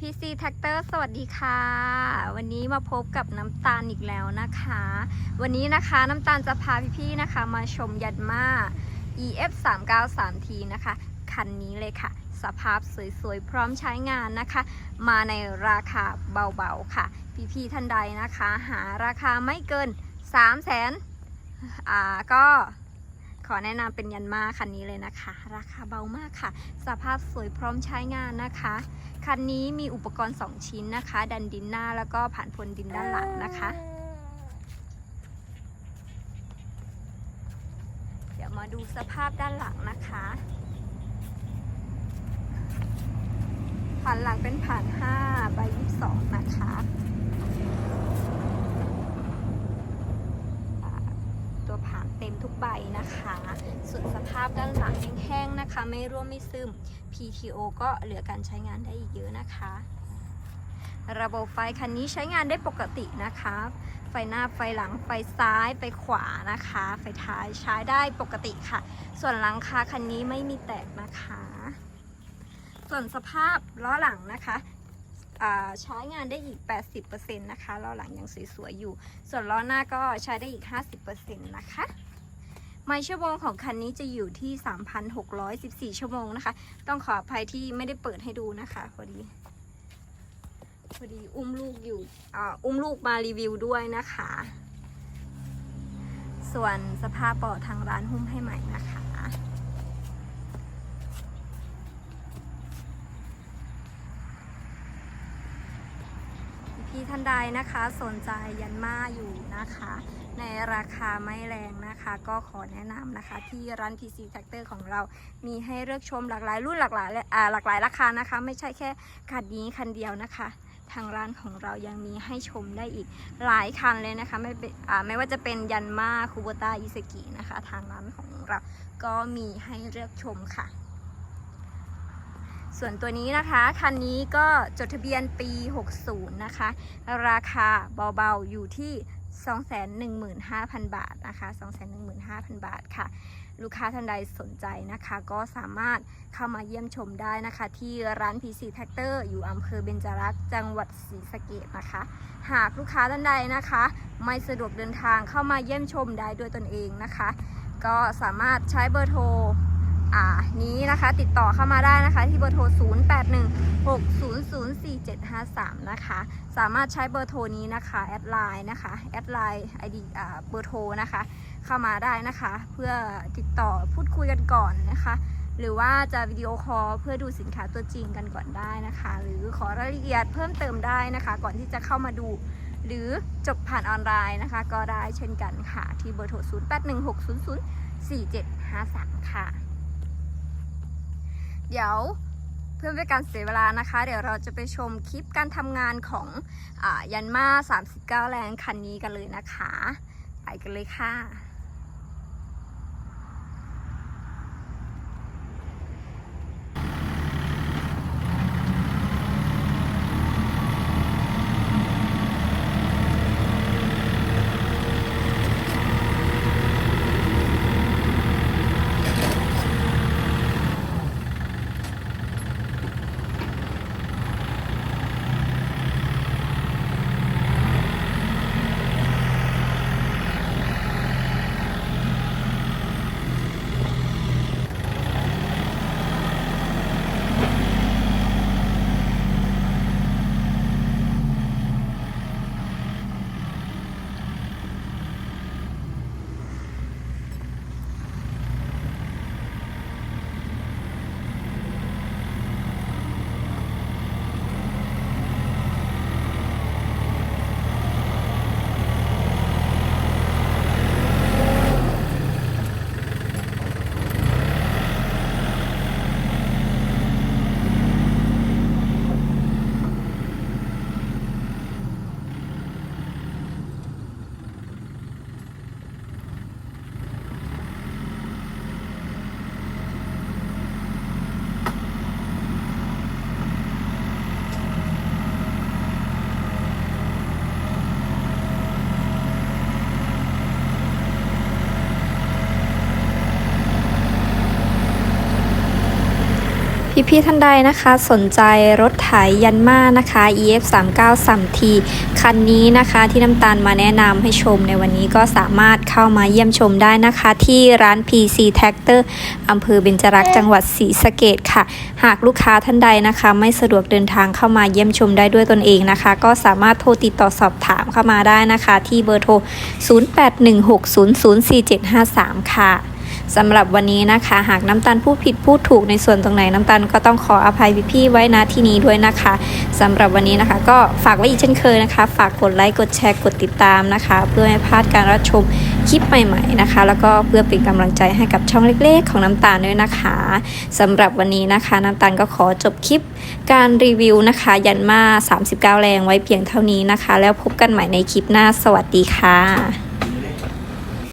PC Tractor สวัสดีค่ะ วันนี้มาพบกับน้ำตาลอีกแล้วนะคะ วันนี้นะคะน้ำตาลจะพาพี่ๆนะคะ มาชมยันมา EF 3 9 3 T นะคะ คันนี้เลยค่ะ สภาพสวยๆ พร้อมใช้งานนะคะ มาในราคาเบาๆค่ะ พี่ๆท่านใดนะคะ หาราคาไม่เกิน 3 0 0แสนอ่าก็ ขอแนะนำเป็นยันมาคันนี้เลยนะคะ ราคาเบามากค่ะ สภาพสวยพร้อมใช้งานนะคะ คันนี้มีอุปกรณ์ 2 ชิ้นนะคะ ดันดินหน้าแล้วก็ผ่านพลดินด้านหลังนะคะ เดี๋ยวมาดูสภาพด้านหลังนะคะผ่านหลังเป็นผ่าน5ใบ22 นะคะอ่าตัวผ่านเต็ม ทุกใบนะคะ ส่วนสภาพด้านหลังแห้งๆนะคะ ไม่ร่วมไม่ซึม PTO ก็เหลือการใช้งานได้อีกเยอะนะคะ ระบบไฟคันนี้ใช้งานได้ปกตินะคะ ไฟหน้าไฟหลังไฟซ้ายไฟขวานะคะ ไฟท้ายใช้ได้ปกติค่ะ ส่วนหลังคาคันนี้ไม่มีแตกนะคะ ส่วนสภาพล้อหลังนะคะใช้งานได้อีก 80%นะคะ ล้อหลังยังสวยๆอยู่ ส่วนล้อหน้าก็ใช้ได้อีก 50%นะคะ ไมล์ชั่วโมงของคันนี้จะอยู่ที่ 3,614 ชั่วโมงนะคะ ต้องขออภัยที่ไม่ได้เปิดให้ดูนะคะพอดีพอดีอุ้มลูกอยู่อ่าอุ้มลูกมารีวิวด้วยนะคะ ส่วนสภาพเบาะทางร้านหุ้มให้ใหม่นะคะ พี่ ท่านใดนะคะ สนใจยันมาอยู่นะคะ ในราคาไม่แรงนะคะ ก็ขอแนะนำนะคะ ที่ร้าน PC Tractor ของเรา มีให้เลือกชมหลากหลายรุ่นหลากหลายอ่าหลากหลายราคานะคะ ไม่ใช่แค่คันนี้คันเดียวนะคะ ทางร้านของเรายังมีให้ชมได้อีกหลายคันเลยนะคะ ไม่เป็นอ่าไม่ว่าจะเป็นยันมาคูโบต้าอิสกินะคะ ทางร้านของเราก็มีให้เลือกชมค่ะ ส่วนตัวนี้นะคะ คันนี้ก็จดทะเบียนปี 60 นะคะ ราคาเบาๆอยู่ที่ 215,000 บาทนะคะ 215,000 บาทค่ะ ลูกค้าท่านใดสนใจนะคะ ก็สามารถเข้ามาเยี่ยมชมได้นะคะ ที่ร้าน PC Tractor อยู่อำเภอเบญจรักษ์จังหวัดศรีสะเกษนะคะ หากลูกค้าท่านใดนะคะ ไม่สะดวกเดินทางเข้ามาเยี่ยมชมได้ด้วยตนเองนะคะ ก็สามารถใช้เบอร์โทร อ่านี้นะคะติดต่อเข้ามาได้นะคะที่เบอร์โทร 0816004753 นะคะ สามารถใช้เบอร์โทรนี้นะคะแอดไลน์นะคะแอดไลน์ไอดีเบอร์โทรนะคะเข้ามาได้นะคะ เพื่อติดต่อพูดคุยกันก่อนนะคะ หรือว่าจะวิดีโอคอลเพื่อดูสินค้าตัวจริงกันก่อนได้นะคะ หรือขอรายละเอียดเพิ่มเติมได้นะคะ ก่อนที่จะเข้ามาดูหรือจบผ่านออนไลน์นะคะ ก็ได้เช่นกันค่ะ ที่เบอร์โทร 0816004753 ค่ะ เดี๋ยวเพื่อไม่เป็นการเสียเวลานะคะ เดี๋ยวเราจะไปชมคลิปการทำงานของอยันมา 39 แรงคันนี้กันเลยนะคะ ไปกันเลยค่ะ พี่ๆท่านใดนะคะ สนใจรถไถยันมานะคะ EF 3 9 3 T คันนี้นะคะที่น้ำตาลมาแนะนำให้ชมในวันนี้ก็สามารถเข้ามาเยี่ยมชมได้นะคะ ที่ร้าน PC Tractor อำเภอเบญจรักษ์จังหวัดศรีสะเกดค่ะ หากลูกค้าท่านใดนะคะ ไม่สะดวกเดินทางเข้ามาเยี่ยมชมได้ด้วยตนเองนะคะ ก็สามารถโทรติดต่อสอบถามเข้ามาได้นะคะ ที่เบอร์โทร 0816004753 ค่ะ สำหรับวันนี้นะคะ หากน้ำตาลพูดผิดพูดถูกในส่วนตรงไหนน้ำตาลก็ต้องขออภัยพี่ๆไว้นะที่นี้ด้วยนะคะสำหรับวันนี้นะคะ ก็ฝากไว้อีกเช่นเคยนะคะ ฝากกดไลค์กดแชร์กดติดตามนะคะ เพื่อไม่พลาดการรับชมคลิปใหม่ๆนะคะ แล้วก็เพื่อเป็นกำลังใจให้กับช่องเล็ก ๆ ของน้ำตาลด้วยนะคะสำหรับวันนี้นะคะ น้ำตาลก็ขอจบคลิปการรีวิวนะคะ ยันมา 39 แรงไว้เพียงเท่านี้นะคะ แล้วพบกันใหม่ในคลิปหน้าสวัสดีค่ะ